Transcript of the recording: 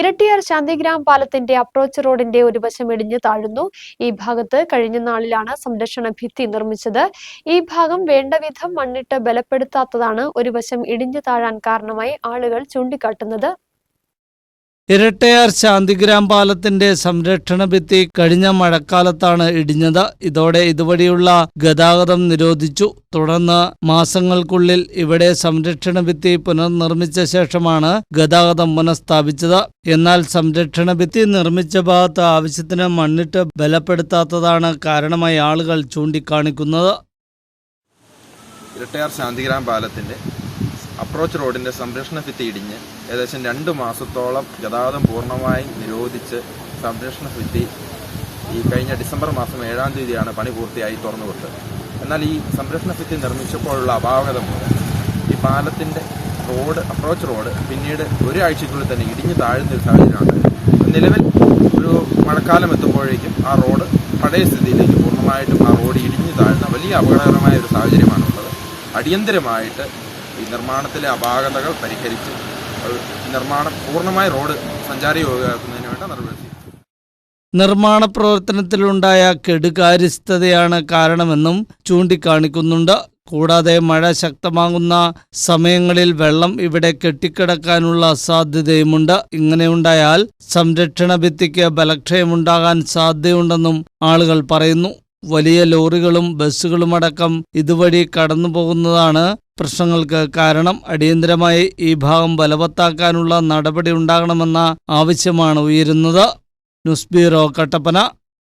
ഇരട്ടിയാർ ശാന്തിഗ്രാം പാലത്തിന്റെ അപ്രോച്ച് റോഡിന്റെ ഒരു വശം ഇടിഞ്ഞു താഴുന്നു. ഈ ഭാഗത്ത് കഴിഞ്ഞ നാളിലാണ് സംരക്ഷണ ഭിത്തി നിർമ്മിച്ചത്. ഈ ഭാഗം വേണ്ടവിധം മണ്ണിട്ട് ബലപ്പെടുത്താത്തതാണ് ഒരു വശം ഇടിഞ്ഞു താഴാൻ കാരണമായി ആളുകൾ ചൂണ്ടിക്കാട്ടുന്നത്. ഇരട്ടയാർ ശാന്തിഗ്രാം പാലത്തിന്റെ സംരക്ഷണ ഭിത്തി കഴിഞ്ഞ മഴക്കാലത്താണ് ഇടിഞ്ഞത്. ഇതോടെ ഇതുവഴിയുള്ള ഗതാഗതം നിരോധിച്ചു. തുടർന്ന് മാസങ്ങൾക്കുള്ളിൽ ഇവിടെ സംരക്ഷണ ഭിത്തി പുനർനിർമ്മിച്ച ശേഷമാണ് ഗതാഗതം പുനഃസ്ഥാപിച്ചത്. എന്നാൽ സംരക്ഷണ ഭിത്തി നിർമ്മിച്ച ഭാഗത്ത് ആവശ്യത്തിന് മണ്ണിട്ട് ബലപ്പെടുത്താത്തതാണ് കാരണമായി ആളുകൾ ചൂണ്ടിക്കാണിക്കുന്നത്. ഇരട്ടയാർ ശാന്തിഗ്രാം പാലത്തിന്റെ അപ്രോച്ച് റോഡിന്റെ സംരക്ഷണ ഭിത്തി ഇടിഞ്ഞ് ഏകദേശം രണ്ട് മാസത്തോളം ഗതാഗതം പൂർണമായി നിരോധിച്ച് സംരക്ഷണ ഭിത്തി ഈ കഴിഞ്ഞ ഡിസംബർ മാസം ഏഴാം തീയതിയാണ് പണി പൂർത്തിയായി തുറന്നുവിട്ടത്. എന്നാൽ ഈ സംരക്ഷണ ഭിത്തി നിർമ്മിച്ചപ്പോഴുള്ള അപാകത മൂലം ഈ പാലത്തിന്റെ റോഡ് അപ്രോച്ച് റോഡ് പിന്നീട് ഒരാഴ്ചയ്ക്കുള്ളിൽ തന്നെ ഇടിഞ്ഞ് താഴ്ന്ന ഒരു സാഹചര്യമാണ്. നിലവിൽ ഒരു മഴക്കാലം എത്തുമ്പോഴേക്കും ആ റോഡ് പഴയ സ്ഥിതിയിലേക്ക് പൂർണമായിട്ടും ആ റോഡ് ഇടിഞ്ഞു താഴ്ന്ന വലിയ അപകടകരമായ ഒരു സാഹചര്യമാണുള്ളത്. അടിയന്തരമായിട്ട് ഈ നിർമ്മാണത്തിലെ അപാകതകൾ പരിഹരിച്ച് നിർമ്മാണം പൂർണമായി റോഡ് സഞ്ചാരയോഗ്യമാക്കുന്നതിന് വേണ്ട നടപടി. നിർമ്മാണ പ്രവർത്തനത്തിലുണ്ടായ കെടുകാര്യസ്ഥതയാണ് കാരണമെന്നും ചൂണ്ടിക്കാണിക്കുന്നുണ്ട്. കൂടാതെ മഴ ശക്തമാകുന്ന സമയങ്ങളിൽ വെള്ളം ഇവിടെ കെട്ടിക്കിടക്കാനുള്ള സാധ്യതയുമുണ്ട്. ഇങ്ങനെയുണ്ടായാൽ സംരക്ഷണ ഭിത്തിക്ക് ബലക്ഷയമുണ്ടാകാൻ സാധ്യതയുണ്ടെന്നും ആളുകൾ പറയുന്നു. വലിയ ലോറികളും ബസ്സുകളുമടക്കം ഇതുവഴി കടന്നു പോകുന്നതാണ് പ്രശ്നങ്ങൾക്ക് കാരണം അടിയന്തരമായി ഈ ഭാഗം ബലവത്താക്കാനുള്ള നടപടി ഉണ്ടാകണമെന്ന ആവശ്യമാണ് ഉയരുന്നത്. News bureau Kattappana.